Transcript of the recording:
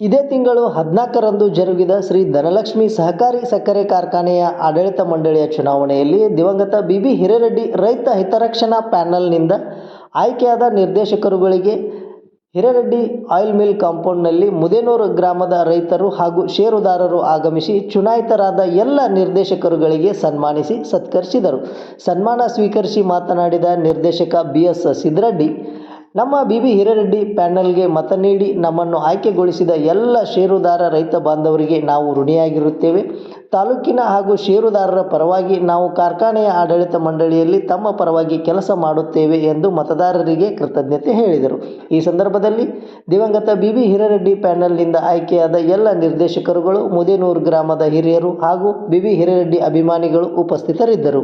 ಇದೇ ತಿಂಗಳು ಹದಿನಾಲ್ಕರಂದು ಜರುಗಿದ ಶ್ರೀ ಧನಲಕ್ಷ್ಮಿ ಸಹಕಾರಿ ಸಕ್ಕರೆ ಕಾರ್ಖಾನೆಯ ಆಡಳಿತ ಮಂಡಳಿಯ ಚುನಾವಣೆಯಲ್ಲಿ ದಿವಂಗತ ಬಿ ಬಿ ಹಿರೇರೆಡ್ಡಿ ರೈತ ಹಿತರಕ್ಷಣಾ ಪ್ಯಾನಲ್ನಿಂದ ಆಯ್ಕೆಯಾದ ನಿರ್ದೇಶಕರುಗಳಿಗೆ ಹಿರೇರೆಡ್ಡಿ ಆಯಿಲ್ ಮಿಲ್ ಕಾಂಪೌಂಡ್ನಲ್ಲಿ ಮುದೇನೂರು ಗ್ರಾಮದ ರೈತರು ಹಾಗೂ ಷೇರುದಾರರು ಆಗಮಿಸಿ ಚುನಾಯಿತರಾದ ಎಲ್ಲ ನಿರ್ದೇಶಕರುಗಳಿಗೆ ಸನ್ಮಾನಿಸಿ ಸತ್ಕರಿಸಿದರು. ಸನ್ಮಾನ ಸ್ವೀಕರಿಸಿ ಮಾತನಾಡಿದ ನಿರ್ದೇಶಕ ಬಿ ಎಸ್ ಸಿದ್ರಡ್ಡಿ ನಮ್ಮ ಬಿ ಬಿ ಹಿರೇರೆಡ್ಡಿ ಪ್ಯಾನಲ್ಗೆ ಮತ ನೀಡಿ ನಮ್ಮನ್ನು ಆಯ್ಕೆಗೊಳಿಸಿದ ಎಲ್ಲ ಷೇರುದಾರ ರೈತ ಬಾಂಧವರಿಗೆ ನಾವು ಋಣಿಯಾಗಿರುತ್ತೇವೆ. ತಾಲೂಕಿನ ಹಾಗೂ ಷೇರುದಾರರ ಪರವಾಗಿ ನಾವು ಕಾರ್ಖಾನೆಯ ಆಡಳಿತ ಮಂಡಳಿಯಲ್ಲಿ ತಮ್ಮ ಪರವಾಗಿ ಕೆಲಸ ಮಾಡುತ್ತೇವೆ ಎಂದು ಮತದಾರರಿಗೆ ಕೃತಜ್ಞತೆ ಹೇಳಿದರು. ಈ ಸಂದರ್ಭದಲ್ಲಿ ದಿವಂಗತ ಬಿ ಬಿ ಹಿರೇರೆಡ್ಡಿ ಪ್ಯಾನಲ್ನಿಂದ ಆಯ್ಕೆಯಾದ ಎಲ್ಲ ನಿರ್ದೇಶಕರುಗಳು ಮುದೇನೂರು ಗ್ರಾಮದ ಹಿರಿಯರು ಹಾಗೂ ಬಿ ಬಿ ಹಿರೇರೆಡ್ಡಿ ಅಭಿಮಾನಿಗಳು ಉಪಸ್ಥಿತರಿದ್ದರು.